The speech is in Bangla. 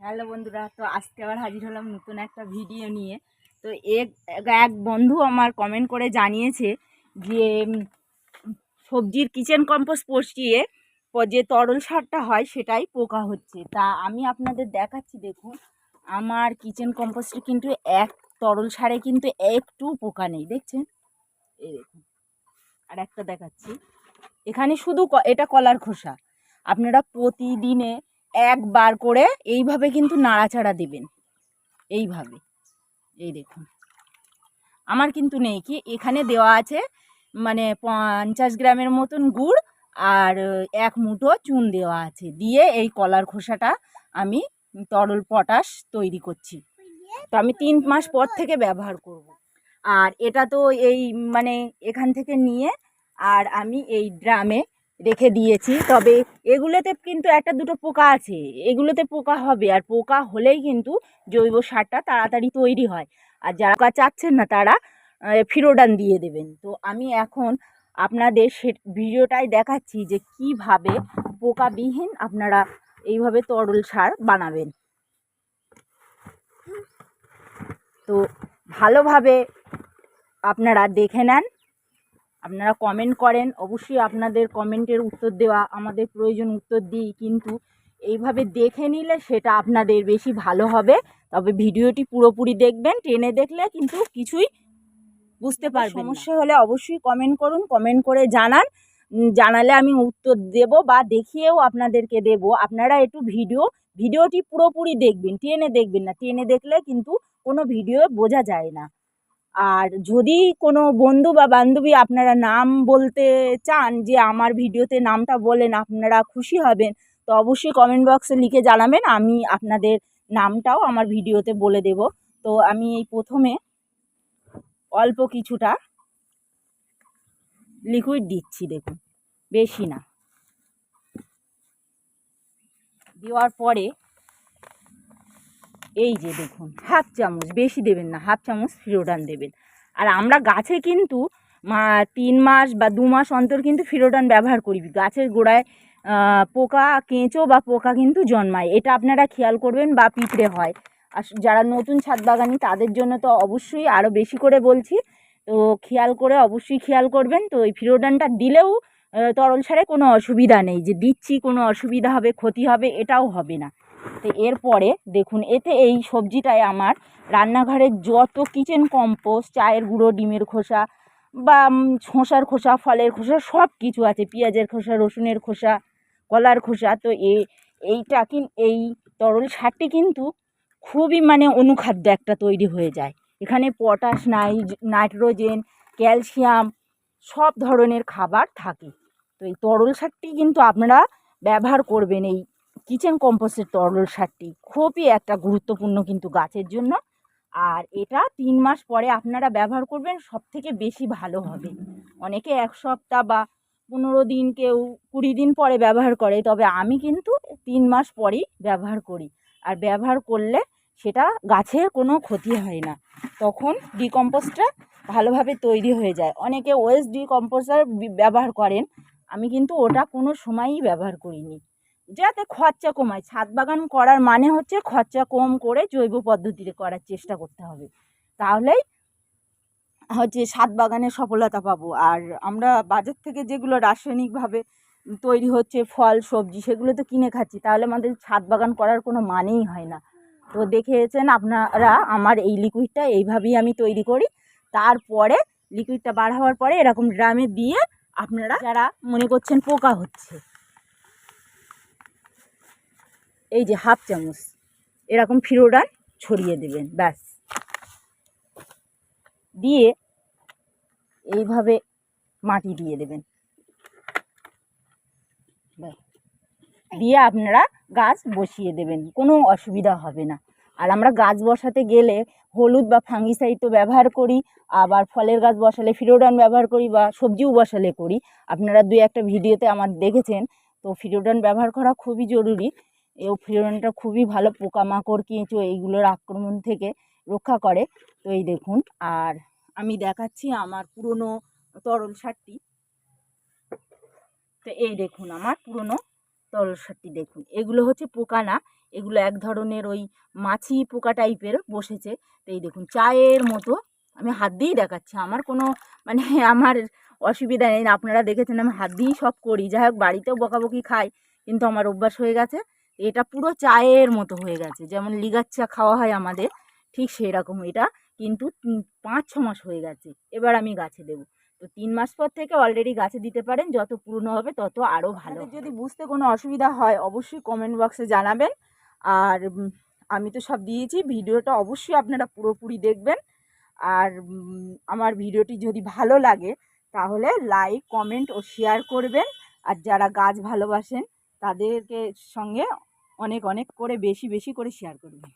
হ্যালো বন্ধুরা, তো আজকে আবার হাজির হলাম নতুন একটা ভিডিও নিয়ে। তো এক বন্ধু আমার কমেন্ট করে জানিয়েছে যে সবজির কিচেন কম্পোস্ট পচিয়ে যে তরল সারটা হয় সেটাই পোকা হচ্ছে। তা আমি আপনাদের দেখাচ্ছি, দেখুন, আমার কিচেন কম্পোস্টে কিন্তু এক তরল সারে কিন্তু একটু পোকা নেই, দেখছেন? এই দেখুন আর একটা দেখাচ্ছি। এখানে শুধু এটা কলার খোসা। আপনারা প্রতিদিনে একবার করে এইভাবে কিন্তু নাড়াচাড়া দেবেন। এইভাবে। এই দেখুন। আমার কিন্তু নেই কি, এখানে দেওয়া আছে মানে পঞ্চাশ গ্রামের মতন গুড় আর এক মুঠো চুন দেওয়া আছে। দিয়ে এই কলার খোসাটা আমি তরল পটাশ তৈরি করছি। তো আমি তিন মাস পর থেকে ব্যবহার করব। আর এটা তো এই মানে এখান থেকে নিয়ে আর আমি এই ড্রামে রেখে দিয়েছি। তবে এগুলোতে কিন্তু একটা দুটো পোকা আছে। এগুলোতে পোকা হবে। আর পোকা হলেই কিন্তু জৈব সারটা তাড়াতাড়ি তৈরি হয়। আর যারা পোকা চাচ্ছেন না, তারা ফিরোডান দিয়ে দেবেন। তো আমি এখন আপনাদের সে ভিডিওটাই দেখাচ্ছি যে কীভাবে পোকাবিহীন আপনারা এইভাবে তরল সার বানাবেন। তো ভালোভাবে আপনারা দেখে নেন। আপনারা কমেন্ট করেন। অবশ্যই আপনাদের কমেন্টের উত্তর দেওয়া আমাদের প্রয়োজন উত্তর দিই কিন্তু এইভাবে দেখে নিলে সেটা আপনাদের বেশি ভালো হবে। তবে ভিডিওটি পুরোপুরি দেখবেন ট্রেনে দেখলে কিন্তু কিছুই বুঝতে পারবেন সমস্যা হলে অবশ্যই কমেন্ট করুন কমেন্ট করে জানান। জানালে আমি উত্তর দেব বা দেখিয়েও আপনাদেরকে দেব। আপনারা একটু ভিডিও ভিডিওটি পুরোপুরি দেখবেন ট্রেনে দেখবেন না। ট্রেনে দেখলে কিন্তু কোনো ভিডিও বোঝা যায় না। আর যদি কোনো বন্ধু বা বান্ধবী আপনারা নাম বলতে চান যে আমার ভিডিওতে নামটা বলেন, আপনারা খুশি হবেন, তো অবশ্যই কমেন্ট বক্সে লিখে জানাবেন, আমি আপনাদের নামটাও আমার ভিডিওতে বলে দেব। তো আমি এই প্রথমে অল্প কিছুটা লিকুইড দিচ্ছি, দেখুন, বেশি না। দেওয়ার পরে এই যে দেখুন, হাফ চামচ, বেশি দেবেন না, হাফ চামচ ফিরোডান দেবেন। আর আমরা গাছে কিন্তু মা, তিন মাস বা দু মাস অন্তর কিন্তু ফিরোডান ব্যবহার করি। গাছের গোড়ায় পোকা, কেঁচো বা পোকা কিন্তু জন্মায়। এটা আপনারা খেয়াল করবেন বা পিঁপড়ে হয়। আর যারা নতুন ছাদ বাগানি, তাদের জন্য তো অবশ্যই আরও বেশি করে বলছি। তো খেয়াল করে অবশ্যই খেয়াল করবেন। তো এই ফিরোডানটা দিলেও তরল সারে কোনো অসুবিধা নেই। যে দিচ্ছি কোনো অসুবিধা হবে, ক্ষতি হবে, এটাও হবে না। তো এরপরে দেখুন, এতে এই সবজিটায় আমার রান্নাঘরের যত কিচেন কম্পোস্ট চায়ের গুঁড়ো, ডিমের খোসা বা শসার খোসা, ফলের খোসা সব কিছু আছে। পেঁয়াজের খোসা, রসুনের খোসা, কলার খোসা, তো এ, এইটা কিন, এই তরল সারটি কিন্তু খুবই মানে অনুখাদ্য একটা তৈরি হয়ে যায়। এখানে পটাশ নাই নাইট্রোজেন ক্যালসিয়াম সব ধরনের খাবার থাকে। তো এই তরল সারটি কিন্তু আপনারা ব্যবহার করবেন এই কিচেন কম্পোস্টের তরল সারটি খুবই একটা গুরুত্বপূর্ণ কিন্তু গাছের জন্য। আর এটা তিন মাস পরে আপনারা ব্যবহার করবেন সব থেকে বেশি ভালো হবে। অনেকে এক সপ্তাহ বা পনেরো দিন কেউ কুড়ি দিন পরে ব্যবহার করে, তবে আমি কিন্তু তিন মাস পরেই ব্যবহার করি। আর ব্যবহার করলে সেটা গাছের কোনো ক্ষতি হয় না। তখন ডিকম্পোস্টটা ভালোভাবে তৈরি হয়ে যায়। অনেকে ওয়েস্ট ডিকম্পোস্টার ব্যবহার করেন। আমি কিন্তু ওটা কোনো সময়ই ব্যবহার করিনি। যাতে খরচা কমায়। ছাদ বাগান করার মানে হচ্ছে খরচা কম করে জৈব পদ্ধতিতে করার চেষ্টা করতে হবে। তাহলেই হচ্ছে ছাদ বাগানে সফলতা পাবো। আর আমরা বাজার থেকে যেগুলো রাসায়নিকভাবে তৈরি হচ্ছে, ফল, সবজি, সেগুলো তো কিনে খাচ্ছি, তাহলে আমাদের ছাদ বাগান করার কোনো মানেই হয় না। তো দেখেছেন আপনারা আমার এই লিকুইডটা এইভাবেই আমি তৈরি করি। তারপরে লিকুইডটা বার হওয়ার পরে এরকম ড্রামে দিয়ে আপনারা, যারা মনে করছেন পোকা হচ্ছে এই যে হাফ চামচ, এরকম ফিরোডান ছড়িয়ে দেবেন, ব্যাস। দিয়ে এইভাবে মাটি দিয়ে দেবেন। দিয়ে আপনারা গাছ বসিয়ে দেবেন, কোনো অসুবিধা হবে না। আর আমরা গাছ বসাতে গেলে হলুদ বা ফাঙ্গিসাইড তো ব্যবহার করি, আবার ফলের গাছ বসালে ফিরোডান ব্যবহার করি বা সবজিও বসালে করি। আপনারা দুই একটা ভিডিওতে আমার দেখেছেন, তো ফিরোডান ব্যবহার করা খুবই জরুরি। এই ফিরোডানটা খুবই ভালো পোকামাকড় কেঁচো এইগুলোর আক্রমণ থেকে রক্ষা করে। তো এই দেখুন, আর আমি দেখাচ্ছি আমার পুরনো তরল সারটি। তো এই দেখুন আমার পুরনো তরল সারটি দেখুন। এগুলো হচ্ছে পোকা না, এগুলো এক ধরনের ওই মাছি পোকা টাইপের বসেছে। তো এই দেখুন, চায়ের মতো। আমি হাত দিয়েই দেখাচ্ছি, আমার কোনো মানে আমার অসুবিধা নেই। আপনারা দেখেছেন আমি হাত দিয়েই সব করি। যাই হোক, বাড়িতেও বকাবকি খাই, কিন্তু আমার অভ্যাস হয়ে গেছে। এটা পুরো চায়ের মতো হয়ে গেছে। যেমন লিগার চা খাওয়া হয় আমাদের ঠিক সেই রকম এটা। কিন্তু পাঁচ ছ মাস হয়ে গেছে। এবার আমি গাছে দেবো। তো তিন মাস পর থেকে অলরেডি গাছে দিতে পারেন। যত পুরনো হবে তত আরও ভালো যদি বুঝতে কোনো অসুবিধা হয় অবশ্যই কমেন্ট বক্সে জানাবেন। আর আমি তো সব দিয়েছি। ভিডিওটা অবশ্যই আপনারা পুরোপুরি দেখবেন। আর আমার ভিডিওটি যদি ভালো লাগে তাহলে লাইক কমেন্ট ও শেয়ার করবেন। আর যারা গাছ ভালোবাসেন তাদেরকে সঙ্গে অনেক অনেক করে বেশি বেশি করে শেয়ার করবেন